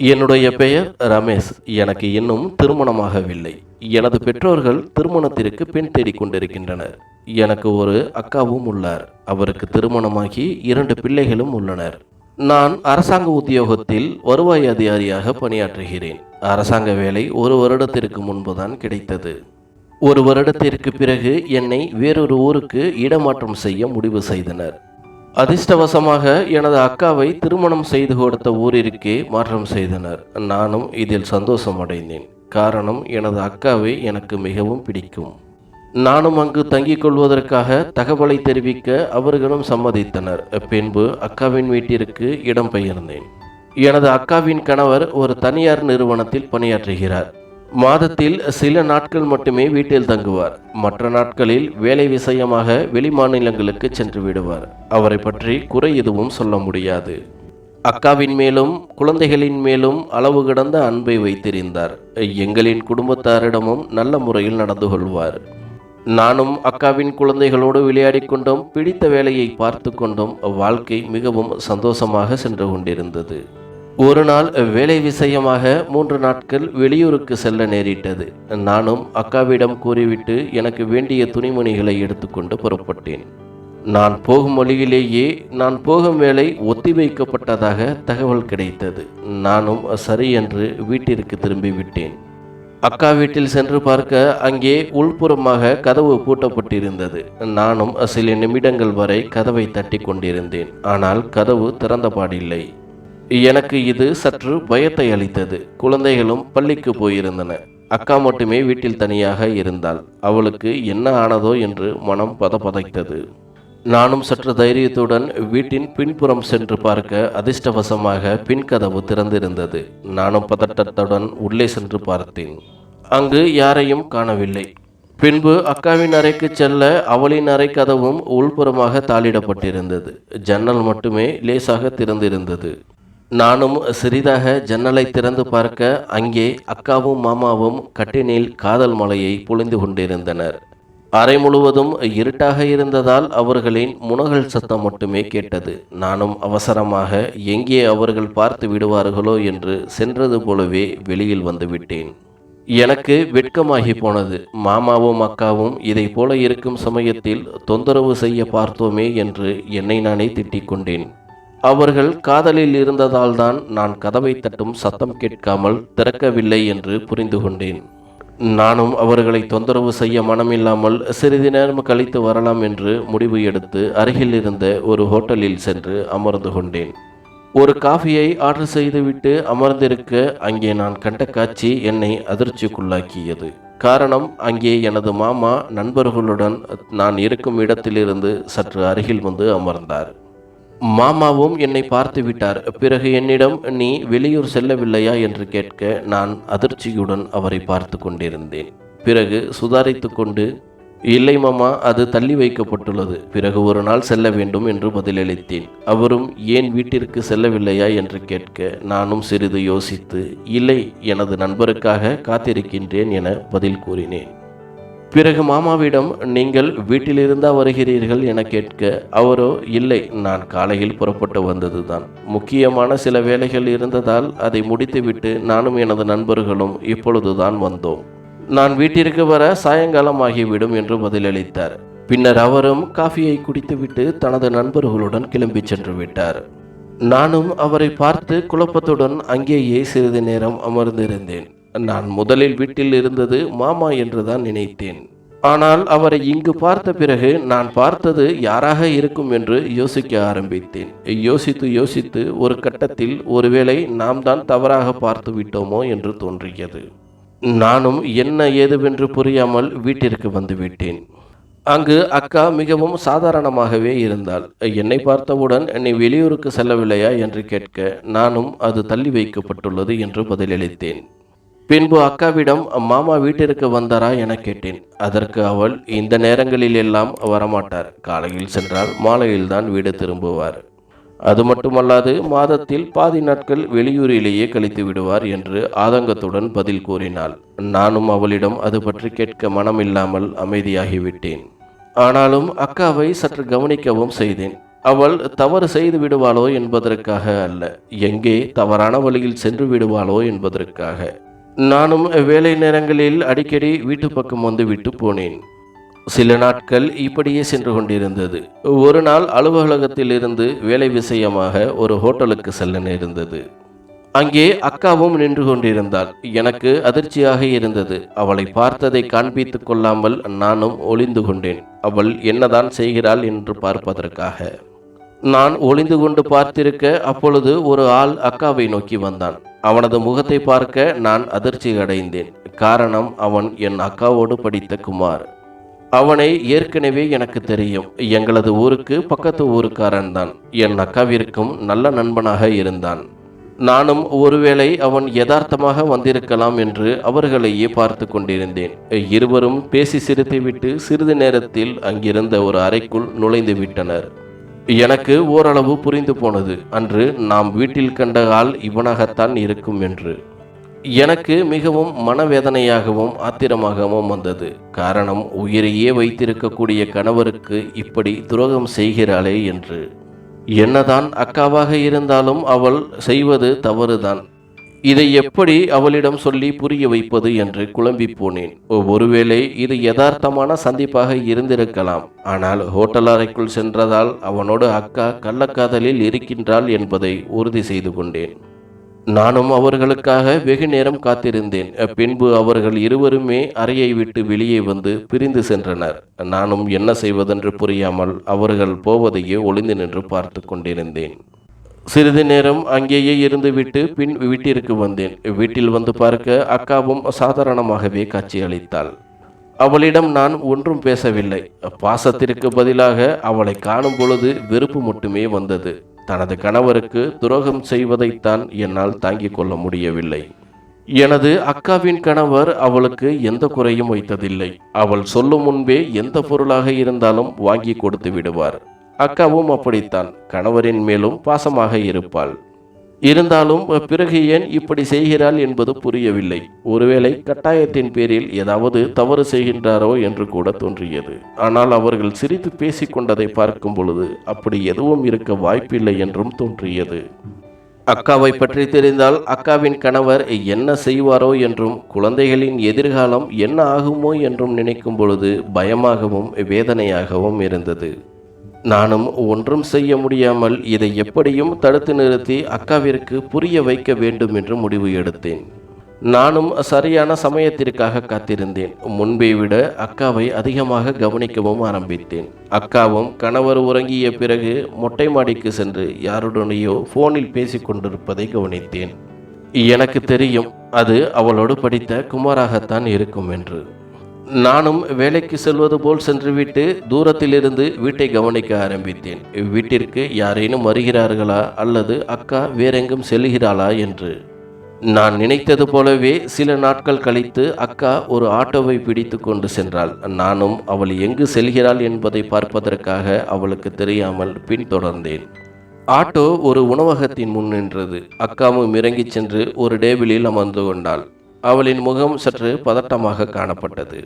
என்னுடைய பெயர் ரமேஷ். எனக்கு இன்னும் திருமணமாகவில்லை. எனது பெற்றோர்கள் திருமணத்திற்கு பெண் தேடிக் கொண்டிருக்கின்றனர் எனக்கு ஒரு அக்காவும் உள்ளார். அவருக்கு திருமணமாகி இரண்டு பிள்ளைகளும் உள்ளனர். நான் அரசாங்க உத்தியோகத்தில் வருவாய் அதிகாரியாக பணியாற்றுகிறேன். அரசாங்க வேலை ஒரு வருடத்திற்கு முன்புதான் கிடைத்தது. ஒரு வருடத்திற்கு பிறகு என்னை வேறொரு ஊருக்கு இடமாற்றம் செய்ய முடிவு செய்தனர். அதிர்ஷ்டவசமாக எனது அக்காவை திருமணம் செய்து கொடுத்த ஊரிற்கே மாற்றம் செய்தனர். நானும் இதில் சந்தோஷம் அடைந்தேன் காரணம் எனது அக்காவை எனக்கு மிகவும் பிடிக்கும். நானும் அங்கு தங்கிக் கொள்வதற்காக தகவலை தெரிவிக்க அவர்களும் சம்மதித்தனர். பின்பு அக்காவின் வீட்டிற்கு இடம்பெயர்ந்தேன். எனது அக்காவின் கணவர் ஒரு தனியார் நிறுவனத்தில் பணியாற்றுகிறார். மாதத்தில் சில நாட்கள் மட்டுமே வீட்டில் தங்குவார். மற்ற நாட்களில் வேலை விஷயமாக வெளிமாநிலங்களுக்கு சென்று விடுவார். அவரை பற்றி குறை எதுவும் சொல்ல முடியாது. அக்காவின் மேலும் குழந்தைகளின் மேலும் அளவு கடந்த அன்பை வைத்திருந்தார். எங்களின் குடும்பத்தாரிடமும் நல்ல முறையில் நடந்து கொள்வார். நானும் அக்காவின் குழந்தைகளோடு விளையாடி கொண்டும். பிடித்த வேலையை பார்த்து கொண்டும். வாழ்க்கை மிகவும் சந்தோஷமாக சென்று கொண்டிருந்தது. ஒரு நாள் வேலை விஷயமாக மூன்று நாட்கள் வெளியூருக்கு செல்ல நேரிட்டது. நானும் அக்காவிடம் கூறிவிட்டு எனக்கு வேண்டிய துணிமணிகளை எடுத்துக்கொண்டு புறப்பட்டேன். நான் போகும் வழியிலேயே நான் போகும் வேலை ஒத்திவைக்கப்பட்டதாக தகவல் கிடைத்தது. நானும் சரி என்று வீட்டிற்கு திரும்பிவிட்டேன் அக்கா வீட்டில் சென்று பார்க்க அங்கே உள்புறமாக கதவு பூட்டப்பட்டிருந்தது. நானும் சில நிமிடங்கள் வரை கதவை தட்டி கொண்டிருந்தேன் ஆனால் கதவு திறந்தபாடில்லை எனக்கு இது சற்று பயத்தை அளித்தது. குழந்தைகளும் பள்ளிக்கு போயிருந்தன. அக்கா மட்டுமே வீட்டில் தனியாக இருந்தாள். அவளுக்கு என்ன ஆனதோ என்று மனம் பதபதைத்தது நானும் சற்று தைரியத்துடன் வீட்டின் பின்புறம் சென்று பார்க்க அதிர்ஷ்டவசமாக பின்கதவு திறந்திருந்தது. நானும் பதட்டத்துடன் உள்ளே சென்று பார்த்தேன். அங்கு யாரையும் காணவில்லை. பின்பு அக்காவின் அறைக்கு செல்ல அவளின் அறை கதவும் உள்புறமாக தாளிடப்பட்டிருந்தது. ஜன்னல் மட்டுமே லேசாக திறந்திருந்தது. நானும் சிறிதாக ஜன்னலை திறந்து பார்க்க அங்கே அக்காவும் மாமாவும் கட்டினில் காதல் மலையை பொழிந்து கொண்டிருந்தனர். அறை முழுவதும் இருட்டாக இருந்ததால் அவர்களின் முனகல் சத்தம் மட்டுமே கேட்டது. நானும் அவசரமாக எங்கே அவர்கள் பார்த்து விடுவார்களோ என்று சென்றது போலவே வெளியில் வந்துவிட்டேன் எனக்கு வெட்கமாகி போனது. மாமாவும் அக்காவும் இதை போல இருக்கும் சமயத்தில் தொந்தரவு செய்ய பார்த்தோமே என்று என்னை நானே திட்டிக் கொண்டேன். அவர்கள் காதலில் இருந்ததால்தான் நான் கதவை தட்டும் சத்தம் கேட்காமல் திறக்கவில்லை என்று புரிந்து கொண்டேன். நானும் அவர்களை தொந்தரவு செய்ய மனமில்லாமல் சிறிது நேரம் கழித்து வரலாம் என்று முடிவு எடுத்து அருகில் இருந்த ஒரு ஹோட்டலில் சென்று அமர்ந்து கொண்டேன். ஒரு காஃபியை ஆர்டர் செய்துவிட்டு அமர்ந்திருக்க அங்கே நான் கண்ட காட்சி என்னை அதிர்ச்சிக்குள்ளாக்கியது. காரணம் அங்கே எனது மாமா நண்பர்களுடன் நான் இருக்கும் இடத்திலிருந்து சற்று அருகில் வந்து அமர்ந்தார். மாமாவும் என்னை பார்த்து விட்டார். பிறகு என்னிடம் நீ வெளியூர் செல்லவில்லையா? என்று கேட்க நான் அதிர்ச்சியுடன் அவரை பார்த்து கொண்டிருந்தேன். பிறகு சுதாரித்து கொண்டு இல்லை மாமா அது தள்ளி வைக்கப்பட்டுள்ளது. பிறகு ஒரு நாள் செல்ல வேண்டும் என்று பதிலளித்தேன். அவரும் ஏன் வீட்டிற்கு செல்லவில்லையா? என்று கேட்க நானும் சிறிது யோசித்து இல்லை எனது நண்பருக்காக காத்திருக்கின்றேன் என பதில் கூறினேன். பிறகு மாமாவிடம் நீங்கள் வீட்டிலிருந்தா வருகிறீர்கள் என கேட்க அவரோ இல்லை நான் காலையில் புறப்பட்டு வந்ததுதான். முக்கியமான சில வேலைகள் இருந்ததால் அதை முடித்துவிட்டு நானும் எனது நண்பர்களும் இப்பொழுதுதான் வந்தோம். நான் வீட்டிற்கு வர சாயங்காலம் ஆகிவிடும் என்று பதிலளித்தார். பின்னர் அவரும் காஃபியை குடித்துவிட்டு தனது நண்பர்களுடன் கிளம்பி சென்று விட்டார். நானும் அவரை பார்த்து குழப்பத்துடன் அங்கேயே சிறிது நேரம் அமர்ந்திருந்தேன். நான் முதலில் வீட்டில் இருந்தது மாமா என்றுதான் நினைத்தேன். ஆனால் அவரை இங்கு பார்த்த பிறகு நான் பார்த்தது யாராக இருக்கும் என்று யோசிக்க ஆரம்பித்தேன். யோசித்து யோசித்து ஒரு கட்டத்தில் ஒருவேளை நாம் தான் தவறாக பார்த்து விட்டோமோ என்று தோன்றியது. நானும் என்ன ஏதுவென்று புரியாமல் வீட்டிற்கு வந்துவிட்டேன் அங்கு அக்கா மிகவும் சாதாரணமாகவே இருந்தாள். என்னை பார்த்தவுடன் நீ வெளியூருக்கு செல்லவில்லையா? என்று கேட்க நானும் அது தள்ளி வைக்கப்பட்டுள்ளது என்று பதிலளித்தேன். பின்பு அக்காவிடம் மாமா வீட்டிற்கு வந்தாரா? என கேட்டேன். அதற்கு அவள் இந்த நேரங்களில் எல்லாம் வரமாட்டார். காலையில் சென்றால் மாலையில்தான் வீடு திரும்புவார். அது மட்டுமல்லாது மாதத்தில் பாதி நாட்கள் வெளியூரிலேயே கழித்து விடுவார் என்று ஆதங்கத்துடன் பதில் கூறினாள். நானும் அவளிடம் அது பற்றி கேட்க மனமில்லாமல் அமைதியாகிவிட்டேன். ஆனாலும் அக்காவை சற்று கவனிக்கவும் செய்தேன். அவள் தவறு செய்து விடுவாளோ என்பதற்காக அல்ல. எங்கே தவறான வழியில் சென்று விடுவாளோ என்பதற்காக. நானும் வேலை நேரங்களில் அடிக்கடி வீட்டு பக்கம் வந்து விட்டு போனேன். சில நாட்கள் இப்படியே சென்று கொண்டிருந்தது. ஒரு நாள் அலுவலகத்தில் இருந்து வேலை விஷயமாக ஒரு ஹோட்டலுக்கு செல்ல நேர்ந்தது. அங்கே அக்காவும் நின்று கொண்டிருந்தாள். எனக்கு அதிர்ச்சியாக இருந்தது. அவளை பார்த்ததை காண்பித்துக் கொள்ளாமல் நானும் ஒளிந்து கொண்டேன். அவள் என்னதான் செய்கிறாள் என்று பார்ப்பதற்காக. நான் ஒளிந்து கொண்டு பார்த்திருக்க அப்பொழுது ஒரு ஆள் அக்காவை நோக்கி வந்தான். அவனது முகத்தை பார்க்க நான் அதிர்ச்சி அடைந்தேன். காரணம் அவன் என் அக்காவோடு படித்த குமார். அவனை ஏற்கனவே எனக்கு தெரியும். எங்களது ஊருக்கு பக்கத்து ஊருக்காரன் தான். என் அக்காவிற்கும் நல்ல நண்பனாக இருந்தான். நானும் ஒருவேளை அவன் யதார்த்தமாக வந்திருக்கலாம் என்று அவர்களையே பார்த்து கொண்டிருந்தேன். இருவரும் பேசி சிரித்துவிட்டு சிறிது நேரத்தில் அங்கிருந்த ஒரு அறைக்குள் நுழைந்து விட்டனர் எனக்கு ஓரளவு புரிந்து போனது. அன்று நாம் வீட்டில் கண்ட ஆள் இவனாகத்தான் இருக்கும் என்று. எனக்கு மிகவும் மனவேதனையாகவும் ஆத்திரமாகவும் வந்தது. காரணம் உயிரையே வைத்திருக்கக்கூடிய கணவருக்கு இப்படி துரோகம் செய்கிறாளே என்று. என்னதான் அக்காவாக இருந்தாலும் அவள் செய்வது தவறுதான். இதை எப்படி அவளிடம் சொல்லி புரிய வைப்பது என்று குழம்பி போனேன். ஒருவேளை இது யதார்த்தமான சந்திப்பாக இருந்திருக்கலாம். ஆனால் ஹோட்டல் அறைக்குள் சென்றதால் அவனோடு அக்கா கள்ளக்காதலில் இருக்கின்றாள் என்பதை உறுதி செய்து கொண்டேன். நானும் அவர்களுக்காக வெகு நேரம் காத்திருந்தேன். பின்பு அவர்கள் இருவருமே அறையை விட்டு வெளியே வந்து பிரிந்து சென்றனர். நானும் என்ன செய்வதென்று புரியாமல் அவர்கள் போவதையே ஒளிந்து நின்று பார்த்து கொண்டிருந்தேன். சிறிது நேரம் அங்கேயே இருந்துவிட்டு பின் வீட்டிற்கு வந்தேன். வீட்டில் வந்து பார்க்க அக்காவும் சாதாரணமாகவே காட்சியளித்தாள். அவளிடம் நான் ஒன்றும் பேசவில்லை. பாசத்திற்கு பதிலாக அவளை காணும் பொழுது வெறுப்பு மட்டுமே வந்தது. தனது கணவருக்கு துரோகம் செய்வதைத்தான் என்னால் தாங்கிக் கொள்ள முடியவில்லை. எனது அக்காவின் கணவர் அவளுக்கு எந்த குறையும் வைத்ததில்லை. அவள் சொல்லும் முன்பே எந்த பொருளாக இருந்தாலும் வாங்கி கொடுத்து விடுவார். அக்காவும் அப்படித்தான். கணவரின் மேலும் பாசமாக இருப்பாள். இருந்தாலும் பிறகு ஏன் இப்படி செய்கிறாள் என்பது புரியவில்லை. ஒருவேளை கட்டாயத்தின் பேரில் ஏதாவது தவறு செய்கின்றாரோ என்று கூட தோன்றியது. ஆனால் அவர்கள் சிரித்து பேசிக்கொண்டதை பார்க்கும் பொழுது அப்படி எதுவும் இருக்க வாய்ப்பில்லை என்றும் தோன்றியது. அக்காவை பற்றி தெரிந்தால் அக்காவின் கணவர் என்ன செய்வாரோ என்றும் குழந்தைகளின் எதிர்காலம் என்ன ஆகுமோ என்றும் நினைக்கும் பொழுது பயமாகவும் வேதனையாகவும் இருந்தது. நானும் ஒன்றும் செய்ய முடியாமல் இதை எப்படியும் தடுத்து நிறுத்தி அக்காவிற்கு புரிய வைக்க வேண்டும் என்று முடிவு எடுத்தேன். நானும் சரியான சமயத்திற்காக காத்திருந்தேன். முன்பை விட அக்காவை அதிகமாக கவனிக்கவும் ஆரம்பித்தேன். அக்காவும் கணவர் உறங்கிய பிறகு மொட்டை மாடிக்கு சென்று யாருடனேயோ ஃபோனில் பேசிக் கொண்டிருப்பதை கவனித்தேன். எனக்கு தெரியும் அது அவளோடு படித்த குமாராகத்தான் இருக்கும் என்று. நானும் வேலைக்கு செல்வது போல் சென்றுவிட்டு தூரத்திலிருந்து வீட்டை கவனிக்க ஆரம்பித்தேன். வீட்டிற்கு யாரேனும் வருகிறார்களா அல்லது அக்கா வேறெங்கும் செல்கிறாளா என்று. நான் நினைத்தது போலவே சில நாட்கள் கழித்து அக்கா ஒரு ஆட்டோவை பிடித்து கொண்டு சென்றாள். நானும் அவள் எங்கு செல்கிறாள் என்பதை பார்ப்பதற்காக அவளுக்கு தெரியாமல் பின்தொடர்ந்தேன். ஆட்டோ ஒரு உணவகத்தின் முன் நின்றது. அக்காவும் இறங்கிச் சென்று ஒரு டேபிளில் அமர்ந்து கொண்டாள். அவளின் முகம் சற்று பதட்டமாக காணப்பட்டது.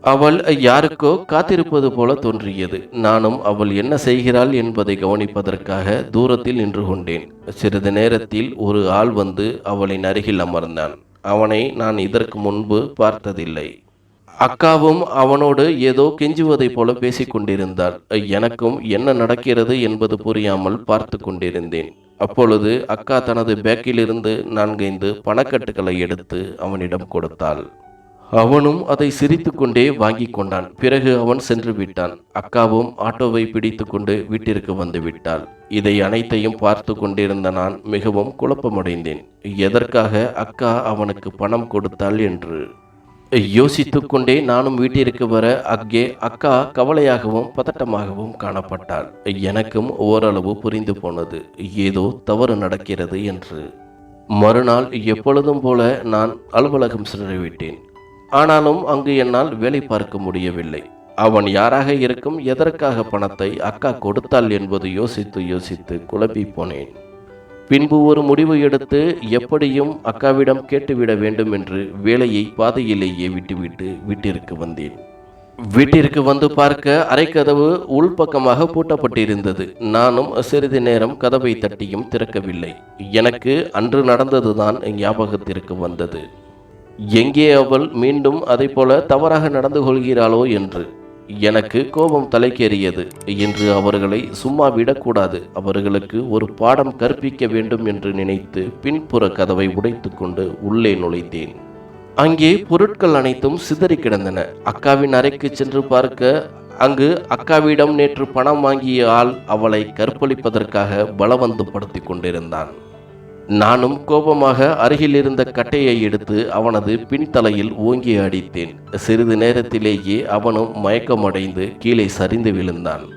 அவள் யாருக்கோ காத்திருப்பது போல தோன்றியது. நானும் அவள் என்ன செய்கிறாள் என்பதை கவனிப்பதற்காக தூரத்தில் நின்று கொண்டேன். சிறிது நேரத்தில் ஒரு ஆள் வந்து அவளின் அருகில் அமர்ந்தான். அவனை நான் இதற்கு முன்பு பார்த்ததில்லை. அக்காவும் அவனோடு ஏதோ கெஞ்சுவதைப் போல பேசிக் கொண்டிருந்தாள் எனக்கும் என்ன நடக்கிறது என்பது புரியாமல் பார்த்து கொண்டிருந்தேன். அப்பொழுது அக்கா தனது பேக்கிலிருந்து நான்கைந்து பணக்கட்டுகளை எடுத்து அவனிடம் கொடுத்தாள். அவனும் அதை சிரித்துக்கொண்டே வாங்கி கொண்டான். பிறகு அவன் சென்று விட்டான். அக்காவும் ஆட்டோவை பிடித்து கொண்டு வீட்டிற்கு வந்து விட்டாள். இதை அனைத்தையும் பார்த்து கொண்டிருந்த நான் மிகவும் குழப்பமடைந்தேன். எதற்காக அக்கா அவனுக்கு பணம் கொடுத்தாள் என்று? யோசித்துக் கொண்டே நானும் வீட்டிற்கு வர அங்கே அக்கா கவலையாகவும் பதட்டமாகவும் காணப்பட்டாள். எனக்கும் ஓரளவு புரிந்து போனது. ஏதோ தவறு நடக்கிறது என்று. மறுநாள் எப்பொழுதும் போல நான் அலுவலகம் சென்றுவிட்டேன். ஆனாலும் அங்கு என்னால் வேலை பார்க்க முடியவில்லை. அவன் யாராக இருக்கும் எதற்காக பணத்தை அக்கா கொடுத்தாள் என்பது யோசித்து யோசித்து குழப்பி போனேன். பின்பு ஒரு முடிவு எடுத்து எப்படியும் அக்காவிடம் கேட்டுவிட வேண்டும் என்று வேலையை பாதையிலேயே விட்டுவிட்டு வீட்டிற்கு வந்தேன். வீட்டிற்கு வந்து பார்க்க அரைக்கதவு உள்பக்கமாக பூட்டப்பட்டிருந்தது. நானும் சிறிது நேரம் கதவை தட்டியும் திறக்கவில்லை. எனக்கு அன்று நடந்ததுதான் ஞாபகத்திற்கு வந்தது. எங்கே அவள் மீண்டும் போல தவறாக நடந்து கொள்கிறாளோ என்று எனக்கு கோபம் தலைக்கேறியது என்று அவர்களை சும்மா விடக்கூடாது. அவர்களுக்கு ஒரு பாடம் கற்பிக்க வேண்டும் என்று நினைத்து பின்புற கதவை உடைத்துக்கொண்டு உள்ளே நுழைத்தேன். அங்கே பொருட்கள் அனைத்தும் சிதறி கிடந்தன. அக்காவின் அறைக்கு சென்று பார்க்க அங்கு அக்காவிடம் நேற்று பணம் வாங்கிய ஆள் அவளை கற்பழிப்பதற்காக பலவந்தப்படுத்தி கொண்டிருந்தான். நானும் கோபமாக அருகில் இருந்த கட்டையை எடுத்து அவனது பின்தலையில் ஓங்கி அடித்தேன். சிறிது நேரத்திலேயே அவனும் மயக்கமடைந்து கீழே சரிந்து விழுந்தான்.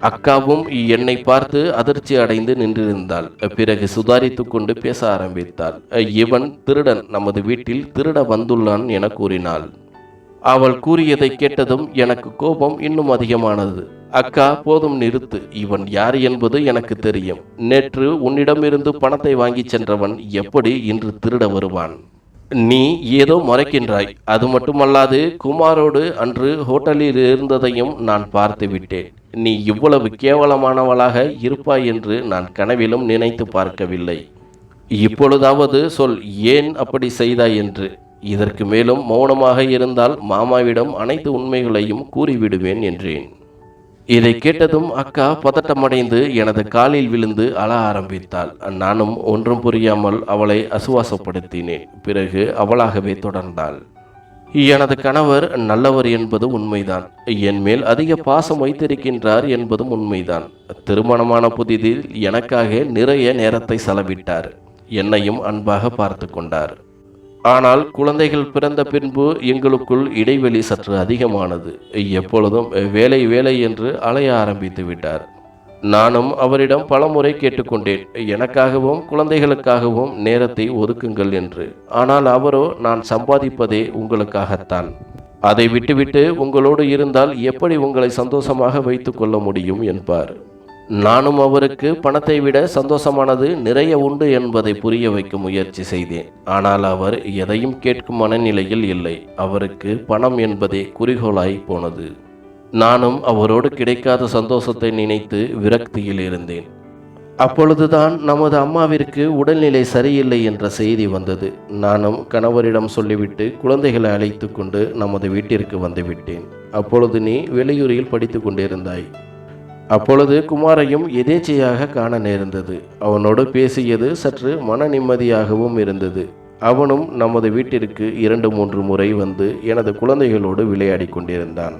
அக்காவும் என்னை பார்த்து அதிர்ச்சி அடைந்து நின்றிருந்தாள். பிறகு சுதாரித்து கொண்டு பேச ஆரம்பித்தாள். இவன் திருடன் நமது வீட்டில் திருட வந்துள்ளான் என கூறினாள். அவள் கூறியதை கேட்டதும் எனக்கு கோபம் இன்னும் அதிகமானது. அக்கா போதும் நிறுத்து. இவன் யார் என்பது எனக்கு தெரியும். நேற்று உன்னிடமிருந்து பணத்தை வாங்கி சென்றவன் எப்படி இன்று திருட வருவான்? நீ ஏதோ மறைக்கின்றாய். அது மட்டுமல்லாது குமாரோடு அன்று ஹோட்டலில் இருந்ததையும் நான் பார்த்து விட்டேன். நீ இவ்வளவு கேவலமானவளாக இருப்பாய் என்று நான் கனவிலும் நினைத்து பார்க்கவில்லை. இப்பொழுதாவது சொல் ஏன் அப்படி செய்தாய் என்று? இதற்கு மேலும் மௌனமாக இருந்தால் மாமாவிடம் அனைத்து உண்மைகளையும் கூறிவிடுவேன் என்றேன். இதை கேட்டதும் அக்கா பதட்டமடைந்து எனது காலில் விழுந்து அழ ஆரம்பித்தாள். நானும் ஒன்றும் புரியாமல் அவளை அசுவாசப்படுத்தினேன். பிறகு அவளாகவே தொடர்ந்தாள். எனது கணவர் நல்லவர் என்பது உண்மைதான். என் மேல் அதிக பாசம் வைத்திருக்கின்றார் என்பதும் உண்மைதான். திருமணமான புதிதில் எனக்காக நிறைய நேரத்தை செலவிட்டார். என்னையும் அன்பாக பார்த்து கொண்டார். ஆனால் குழந்தைகள் பிறந்த பின்பு எங்களுக்குள் இடைவெளி சற்று அதிகமானது. எப்பொழுதும் வேலை வேலை என்று அலைய ஆரம்பித்து விட்டார். நானும் அவரிடம் பலமுறை கேட்டுக்கொண்டேன் எனக்காகவும் குழந்தைகளுக்காகவும் நேரத்தை ஒதுக்குங்கள் என்று. ஆனால் அவரோ நான் சம்பாதிப்பதே உங்களுக்காகத்தான். அதை விட்டுவிட்டு உங்களோடு இருந்தால் எப்படி உங்களை சந்தோஷமாக வைத்து கொள்ள முடியும்? என்பார். நானும் அவருக்கு பணத்தை விட சந்தோஷமானது நிறைய உண்டு என்பதை புரிய வைக்கும் முயற்சி செய்தேன். ஆனால் அவர் எதையும் கேட்கும் மனநிலையில் இல்லை. அவருக்கு பணம் என்பதே குறிக்கோளாய் போனது. நானும் அவரோடு கிடைக்காத சந்தோஷத்தை நினைத்து விரக்தியில் இருந்தேன். அப்பொழுதுதான் நமது அம்மாவிற்கு உடல்நிலை சரியில்லை என்ற செய்தி வந்தது. நானும் கணவரிடம் சொல்லிவிட்டு குழந்தைகளை அழைத்து கொண்டு நமது வீட்டிற்கு வந்துவிட்டேன் அப்பொழுது நீ வெளியூரில் படித்து கொண்டிருந்தாய். அப்பொழுது குமாரையும் எதேச்சையாக காண நேர்ந்தது. அவனோடு பேசியது சற்று மன நிம்மதியாகவும் இருந்தது. அவனும் நமது வீட்டிற்கு இரண்டு மூன்று முறை வந்து எனது குழந்தைகளோடு விளையாடி கொண்டிருந்தான்.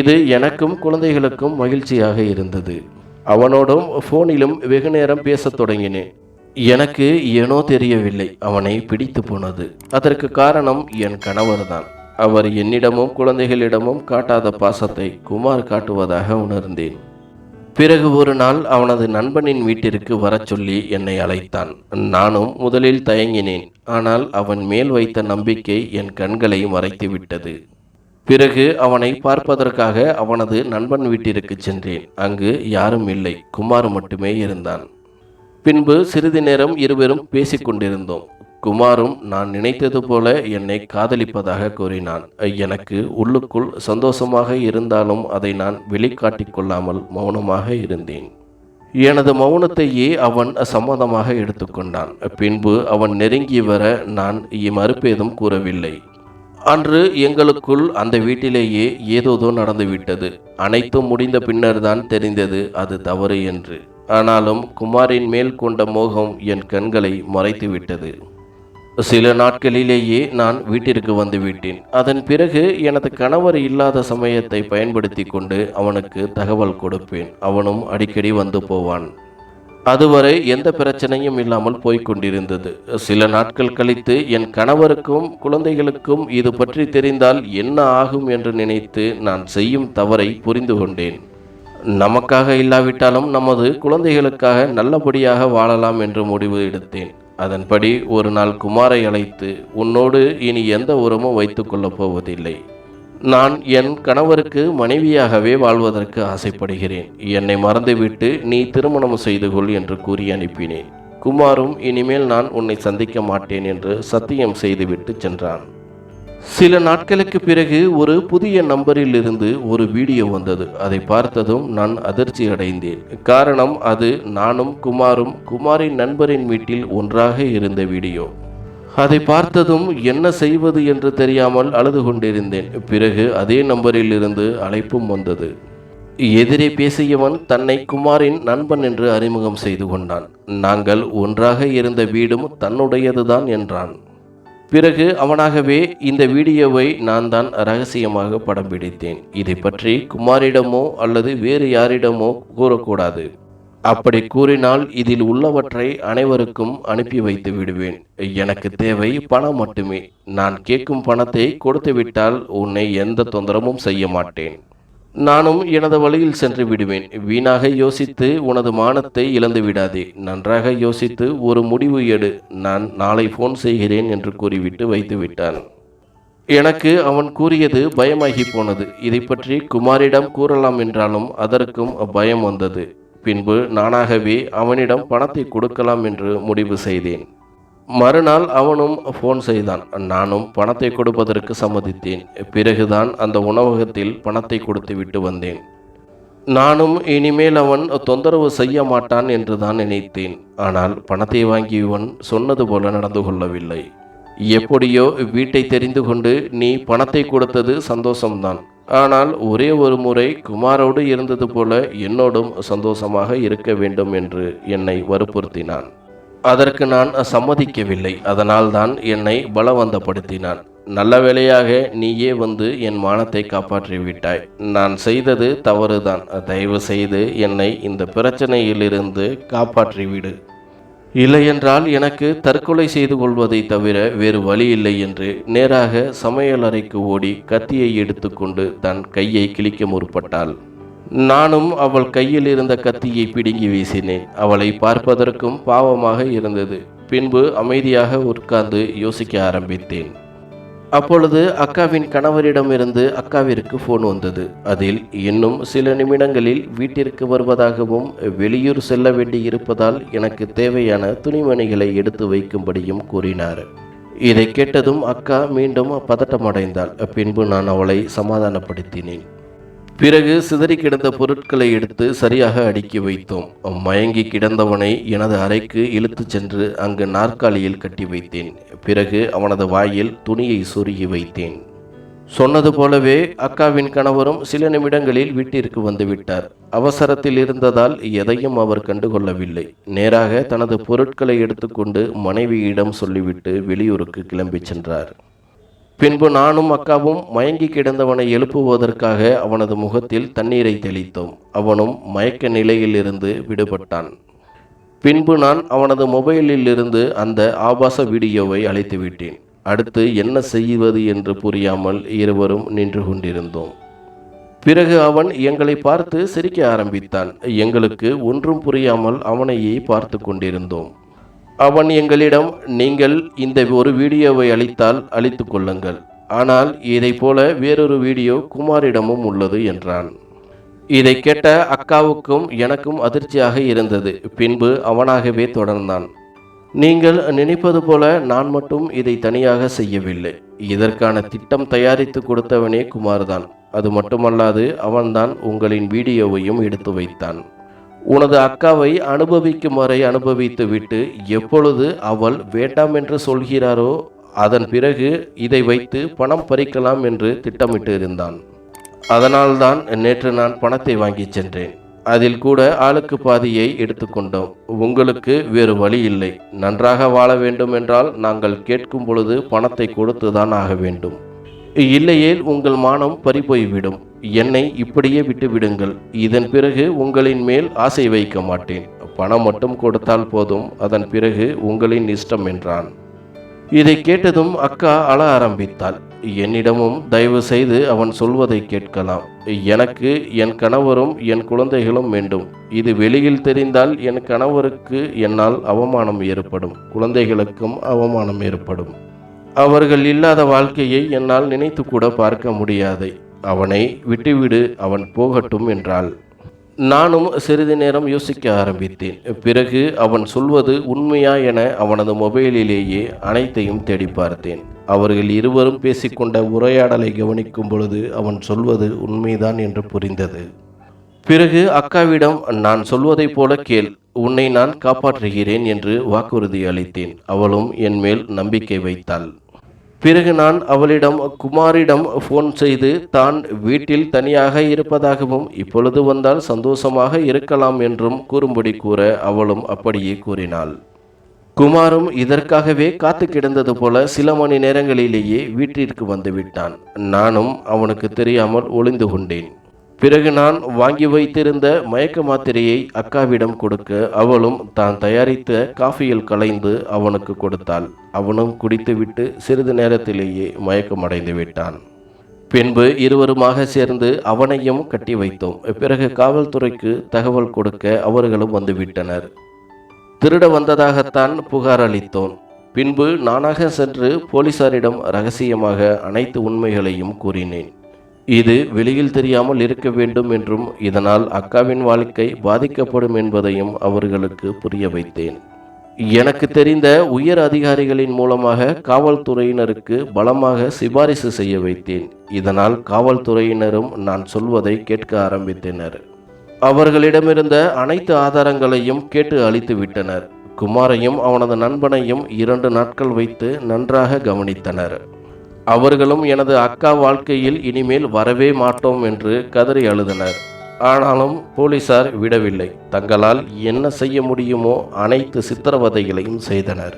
இது எனக்கும் குழந்தைகளுக்கும் மகிழ்ச்சியாக இருந்தது. அவனோடும் ஃபோனிலும் வெகு நேரம் பேசத் தொடங்கினேன். எனக்கு ஏனோ தெரியவில்லை அவனை பிடித்து போனது. அதற்கு காரணம் என் கணவர்தான். அவர் என்னிடமும் குழந்தைகளிடமும் காட்டாத பாசத்தை குமார் காட்டுவதாக உணர்ந்தேன். பிறகு ஒரு நாள் அவனது நண்பனின் வீட்டிற்கு வரச் சொல்லி என்னை அழைத்தான். நானும் முதலில் தயங்கினேன். ஆனால் அவன் மேல் வைத்த நம்பிக்கை என் கண்களை மறைத்து விட்டது. பிறகு அவனை பார்ப்பதற்காக அவனது நண்பன் வீட்டிற்கு சென்றேன். அங்கு யாரும் இல்லை. குமார் மட்டுமே இருந்தான். பின்பு சிறிது நேரம் இருவரும் பேசிக்கொண்டிருந்தோம் குமாரும் நான் நினைத்தது போல என்னை காதலிப்பதாக கூறினான். எனக்கு உள்ளுக்குள் சந்தோஷமாக இருந்தாலும் அதை நான் வெளிக்காட்டிக் கொள்ளாமல் மௌனமாக இருந்தேன். எனது மௌனத்தையே அவன் சம்மதமாக எடுத்துக்கொண்டான் பின்பு அவன் நெருங்கி வர நான் மறுப்பேதும் கூறவில்லை. அன்று எங்களுக்குள் அந்த வீட்டிலேயே ஏதோதோ நடந்துவிட்டது. அனைத்தும் முடிந்த பின்னர்தான் தெரிந்தது அது தவறு என்று. ஆனாலும் குமாரின் மேல் கொண்ட மோகம் என் கண்களை மறைத்துவிட்டது. சில நாட்களிலேயே நான் வீட்டிற்கு வந்து விட்டேன். அதன் பிறகு எனது கணவர் இல்லாத சமயத்தை பயன்படுத்தி கொண்டு அவனுக்கு தகவல் கொடுப்பேன். அவனும் அடிக்கடி வந்து போவான். அதுவரை எந்த பிரச்சனையும் இல்லாமல் போய்கொண்டிருந்தது சில நாட்கள் கழித்து என் கணவருக்கும் குழந்தைகளுக்கும் இது பற்றி தெரிந்தால் என்ன ஆகும் என்று நினைத்து நான் செய்யும் தவறை புரிந்து கொண்டேன். நமக்காக இல்லாவிட்டாலும் நமது குழந்தைகளுக்காக நல்லபடியாக வாழலாம் என்று முடிவு எடுத்தேன். அதன்படி ஒரு நாள் குமாரை அழைத்து உன்னோடு இனி எந்த உரமும் வைத்துக்கொள்ளப் போவதில்லை. நான் என் கணவருக்கு மனைவியாகவே வாழ்வதற்கு ஆசைப்படுகிறேன். என்னை மறந்துவிட்டு நீ திருமணம் செய்து கொள் என்று கூறி அனுப்பினேன். குமாரும் இனிமேல் நான் உன்னை சந்திக்க மாட்டேன் என்று சத்தியம் செய்துவிட்டு சென்றான். சில நாட்களுக்கு பிறகு ஒரு புதிய நம்பரில் இருந்து ஒரு வீடியோ வந்தது. அதை பார்த்ததும் நான் அதிர்ச்சி அடைந்தேன். காரணம் அது நானும் குமாரும் குமாரின் நண்பரின் வீட்டில் ஒன்றாக இருந்த வீடியோ. அதை பார்த்ததும் என்ன செய்வது என்று தெரியாமல் அழுது கொண்டிருந்தேன். பிறகு அதே நம்பரில் இருந்து அழைப்பும் வந்தது. எதிரே பேசியவன் தன்னை குமாரின் நண்பன் என்று அறிமுகம் செய்து கொண்டான். நாங்கள் ஒன்றாக இருந்த வீடும் தன்னுடையதுதான் என்றான். பிறகு அவனாகவே இந்த வீடியோவை நான் தான் ரகசியமாக படம் பிடித்தேன். இதை பற்றி குமாரிடமோ அல்லது வேறு யாரிடமோ கூறக்கூடாது. அப்படி கூறினால் இதில் உள்ளவற்றை அனைவருக்கும் அனுப்பி வைத்து விடுவேன். எனக்கு தேவை பணம் மட்டுமே. நான் கேட்கும் பணத்தை கொடுத்துவிட்டால் உன்னை எந்த தொந்தரவும் செய்ய மாட்டேன். நானும் எனது வழியில் சென்று விடுவேன். வீணாக யோசித்து உனது மானத்தை இழந்து விடாதே. நன்றாக யோசித்து ஒரு முடிவு எடு. நான் நாளை ஃபோன் செய்கிறேன் என்று கூறிவிட்டு வைத்து விட்டான். எனக்கு அவன் கூறியது பயமாகி போனது. இதை பற்றி குமாரிடம் கூறலாம் என்றாலும் அதற்கும் பயம் வந்தது. பின்பு நானாகவே அவனிடம் பணத்தை கொடுக்கலாம் என்று முடிவு செய்தேன். மறுநாள் அவனும் ஃபோன் செய்தான். நானும் பணத்தை கொடுப்பதற்கு சம்மதித்தேன். பிறகுதான் அந்த உணவகத்தில் பணத்தை கொடுத்து விட்டு வந்தேன். நானும் இனிமேல் அவன் தொந்தரவு செய்ய மாட்டான் என்று தான் நினைத்தேன். ஆனால் பணத்தை வாங்கியவன் சொன்னது போல நடந்து கொள்ளவில்லை. எப்படியோ வீட்டை தெரிந்து கொண்டு நீ பணத்தை கொடுத்தது சந்தோஷம்தான். ஆனால் ஒரே ஒரு முறை குமாரோடு இருந்தது போல என்னோடும் சந்தோஷமாக இருக்க வேண்டும் என்று என்னை வற்புறுத்தினான். அதற்கு நான் சம்மதிக்கவில்லை. அதனால்தான் என்னை பலவந்தப்படுத்தினான். நல்ல வேளையாக நீயே வந்து என் மானத்தை காப்பாற்றி விட்டாய் நான் செய்தது தவறுதான். தயவு செய்து என்னை இந்த பிரச்சனையிலிருந்து காப்பாற்றிவிடு. இல்லையென்றால் எனக்கு தற்கொலை செய்து கொள்வதை தவிர வேறு வழி இல்லை என்று நேராக சமையலறைக்கு ஓடி கத்தியை எடுத்துக்கொண்டு தன் கையை கிழிக்க முற்பட்டாள். நானும் அவள் கையில் இருந்த கத்தியை பிடுங்கி வீசினேன். அவளை பார்ப்பதற்கும் பாவமாக இருந்தது. பின்பு அமைதியாக உட்கார்ந்து யோசிக்க ஆரம்பித்தேன். அப்பொழுது அக்காவின் கணவரிடமிருந்து அக்காவிற்கு ஃபோன் வந்தது. அதில் இன்னும் சில நிமிடங்களில் வீட்டிற்கு வருவதாகவும் வெளியூர் செல்ல வேண்டி இருப்பதால் எனக்கு தேவையான துணிமணிகளை எடுத்து வைக்கும்படியும் கூறினார். இதை கேட்டதும் அக்கா மீண்டும் பதட்டமடைந்தாள். பின்பு நான் அவளை சமாதானப்படுத்தினேன். பிறகு சிதறி கிடந்த பொருட்களை எடுத்து சரியாக அடுக்கி வைத்தோம். மயங்கி கிடந்தவனை எனது அறைக்கு இழுத்துச் சென்று அங்கு நாற்காலியில் கட்டி வைத்தேன். பிறகு அவனது வாயில் துணியை சொருகி வைத்தேன். சொன்னது போலவே அக்காவின் கணவரும் சில நிமிடங்களில் வீட்டிற்கு வந்துவிட்டார் அவசரத்தில் இருந்ததால் எதையும் அவர் கண்டுகொள்ளவில்லை. நேராக தனது பொருட்களை எடுத்துக்கொண்டு மனைவியிடம் சொல்லிவிட்டு வெளியூருக்கு கிளம்பிச் சென்றார். பின்பு நானும் அக்காவும் மயங்கி கிடந்தவனை எழுப்புவதற்காக அவனது முகத்தில் தண்ணீரை தெளித்தோம். அவனும் மயக்க நிலையிலிருந்து விடுபட்டான். பின்பு நான் அவனது மொபைலில் இருந்து அந்த ஆபாச வீடியோவை அழைத்து விட்டேன் அடுத்து என்ன செய்வது என்று புரியாமல் இருவரும் நின்று கொண்டிருந்தோம். பிறகு அவன் எங்களை பார்த்து சிரிக்க ஆரம்பித்தான். எங்களுக்கு ஒன்றும் புரியாமல் அவனையே பார்த்து கொண்டிருந்தோம். அவன் எங்களிடம் நீங்கள் இந்த ஒரு வீடியோவை அளித்தால் அழித்து கொள்ளுங்கள். ஆனால் இதை போல வேறொரு வீடியோ குமாரிடமும் உள்ளது என்றான். இதை கேட்ட அக்காவுக்கும் எனக்கும் அதிர்ச்சியாக இருந்தது. பின்பு அவனாகவே தொடர்ந்தான். நீங்கள் நினைப்பது போல நான் மட்டும் இதை தனியாக செய்யவில்லை. இதற்கான திட்டம் தயாரித்து கொடுத்தவனே குமார்தான். அது மட்டுமல்லாது அவன்தான் உங்களின் வீடியோவையும் எடுத்து வைத்தான். உனது அக்காவை அனுபவிக்கும் வரை அனுபவித்து விட்டு எப்பொழுது அவள் வேண்டாம் என்று சொல்கிறாரோ அதன் பிறகு இதை வைத்து பணம் பறிக்கலாம் என்று திட்டமிட்டு இருந்தான் அதனால்தான் நேற்று நான் பணத்தை வாங்கிச் சென்றேன். அதில் கூட ஆளுக்கு பாதியை எடுத்துக்கொண்டோம் உங்களுக்கு வேறு வழி இல்லை. நன்றாக வாழ வேண்டும் என்றால் நாங்கள் கேட்கும் பொழுது பணத்தை கொடுத்துதான் ஆக வேண்டும். இல்லையேல் உங்கள் மானம் பறிபோய்விடும். என்னை இப்படியே விட்டு விடுங்கள் இதன் பிறகு உங்களின் மேல் ஆசை வைக்க மாட்டேன். பணம் மட்டும் கொடுத்தால் போதும். அதன் பிறகு உங்களின் இஷ்டம் என்றான். இதை கேட்டதும் அக்கா அழ ஆரம்பித்தாள். என்னிடமும் தயவு செய்து அவன் சொல்வதை கேட்கலாம். எனக்கு என் கணவரும் என் குழந்தைகளும் வேண்டும். இது வெளியில் தெரிந்தால் என் கணவருக்கு என்னால் அவமானம் ஏற்படும். குழந்தைகளுக்கும் அவமானம் ஏற்படும். அவர்கள் இல்லாத வாழ்க்கையை என்னால் நினைத்து கூட பார்க்க முடியாது. அவனை விட்டுவிடு அவன் போகட்டும் என்றாள். நானும் சிறிது நேரம் யோசிக்க ஆரம்பித்தேன். பிறகு அவன் சொல்வது உண்மையா என அவனது மொபைலிலேயே அனைத்தையும் தேடி பார்த்தேன். அவர்கள் இருவரும் பேசிக்கொண்ட உரையாடலை கவனிக்கும் பொழுது அவன் சொல்வது உண்மைதான் என்று புரிந்தது. பிறகு அக்காவிடம் நான் சொல்வதைப் போல கேள் உன்னை நான் காப்பாற்றுகிறேன் என்று வாக்குறுதி அளித்தேன். அவளும் என் மேல் நம்பிக்கை வைத்தாள். பிறகு நான் அவளிடம் குமாரிடம் ஃபோன் செய்து தான் வீட்டில் தனியாக இருப்பதாகவும் இப்பொழுது வந்தால் சந்தோஷமாக இருக்கலாம் என்றும் கூறும்படி கூற அவளும் அப்படியே கூறினாள். குமாரும் இதற்காகவே காத்து கிடந்தது போல சில மணி நேரங்களிலேயே வீட்டிற்கு வந்து விட்டான். நானும் அவனுக்கு தெரியாமல் ஒளிந்து கொண்டேன். பிறகு நான் வாங்கி வைத்திருந்த மயக்க மாத்திரையை அக்காவிடம் கொடுக்க அவளும் தான் தயாரித்த காஃபியில் கலைந்து அவனுக்கு கொடுத்தாள். அவனும் குடித்துவிட்டு சிறிது நேரத்திலேயே மயக்கமடைந்து விட்டான். பின்பு இருவருமாக சேர்ந்து அவனையும் கட்டி வைத்தோம். பிறகு காவல்துறைக்கு தகவல் கொடுக்க அவர்களும் வந்துவிட்டனர். திருட வந்ததாகத்தான் புகார் அளித்தோம். பின்பு நானாக சென்று போலீசாரிடம் ரகசியமாக அனைத்து உண்மைகளையும் கூறினேன். இது வெளியில் தெரியாமல் இருக்க வேண்டும் என்றும் இதனால் அக்காவின் வாழ்க்கை பாதிக்கப்படும் என்பதையும் அவர்களுக்கு புரிய வைத்தேன். எனக்கு தெரிந்த உயர் அதிகாரிகளின் மூலமாக காவல்துறையினருக்கு பலமாக சிபாரிசு செய்ய வைத்தேன். இதனால் காவல்துறையினரும் நான் சொல்வதை கேட்க ஆரம்பித்தனர். அவர்களிடமிருந்த அனைத்து ஆதாரங்களையும் கேட்டு அளித்து விட்டனர். குமாரையும் அவனது நண்பனையும் இரண்டு நாட்கள் வைத்து நன்றாக கவனித்தனர். அவர்களும் எனது அக்கா வாழ்க்கையில் இனிமேல் வரவே மாட்டோம் என்று கதறி அழுதனர். ஆனாலும் போலீசார் விடவில்லை. தங்களால் என்ன செய்ய முடியுமோ அனைத்து சித்திரவதைகளையும் செய்தனர்.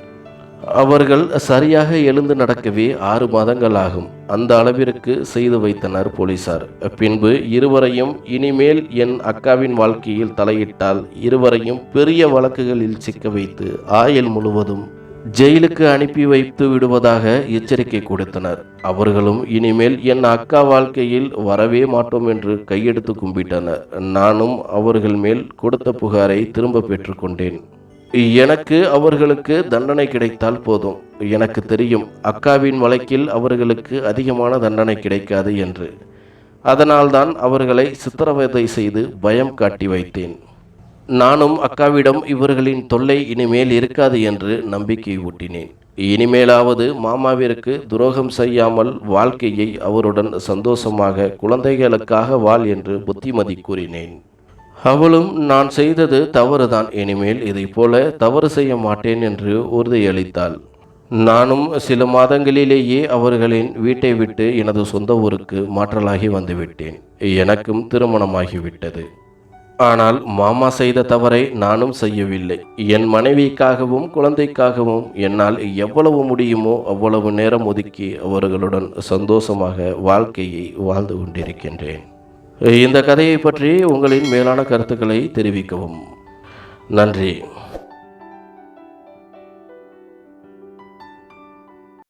அவர்கள் சரியாக எழுந்து நடக்கவே ஆறு மாதங்கள் ஆகும். அந்த அளவிற்கு செய்து வைத்தனர் போலீசார். பின்பு இருவரையும் இனிமேல் என் அக்காவின் வாழ்க்கையில் தலையிட்டால் இருவரையும் பெரிய வழக்குகளில் சிக்க வைத்து ஆயுள் முழுவதும் ஜெயிலுக்கு அனுப்பி வைத்து விடுவதாக எச்சரிக்கை கொடுத்தனர். அவர்களும் இனிமேல் என் அக்கா வாழ்க்கையில் வரவே மாட்டோம் என்று கையெடுத்து கும்பிட்டனர். நானும் அவர்கள் மேல் கொடுத்த புகாரை திரும்ப பெற்றுக்கொண்டேன் எனக்கு அவர்களுக்கு தண்டனை கிடைத்தால் போதும். எனக்கு தெரியும் அக்காவின் வழக்கில் அவர்களுக்கு அதிகமான தண்டனை கிடைக்காது என்று. அதனால்தான் அவர்களை சித்திரவதை செய்து பயம் காட்டி வைத்தேன். நானும் அக்காவிடம் இவர்களின் தொல்லை இனிமேல் இருக்காது என்று நம்பிக்கை ஊட்டினேன். இனிமேலாவது மாமாவிற்கு துரோகம் செய்யாமல் வாழ்க்கையை அவருடன் சந்தோஷமாக குழந்தைகளுக்காக வாழ் என்று புத்திமதி கூறினேன். அவளும் நான் செய்தது தவறுதான் இனிமேல் இதைப் போல தவறு செய்ய மாட்டேன் என்று உறுதியளித்தாள். நானும் சில மாதங்களிலேயே அவர்களின் வீட்டை விட்டு எனது சொந்த ஊருக்கு மாற்றலாகி வந்துவிட்டேன். எனக்கும் திருமணமாகிவிட்டது. ஆனால் மாமா செய்த தவறை நானும் செய்யவில்லை. என் மனைவிக்காகவும் குழந்தைக்காகவும் என்னால் எவ்வளவு முடியுமோ அவ்வளவு நேரம் ஒதுக்கி அவர்களுடன் சந்தோஷமாக வாழ்க்கையை வாழ்ந்து கொண்டிருக்கின்றேன். இந்த கதையை பற்றி உங்களின் மேலான கருத்துக்களை தெரிவிக்கவும். நன்றி.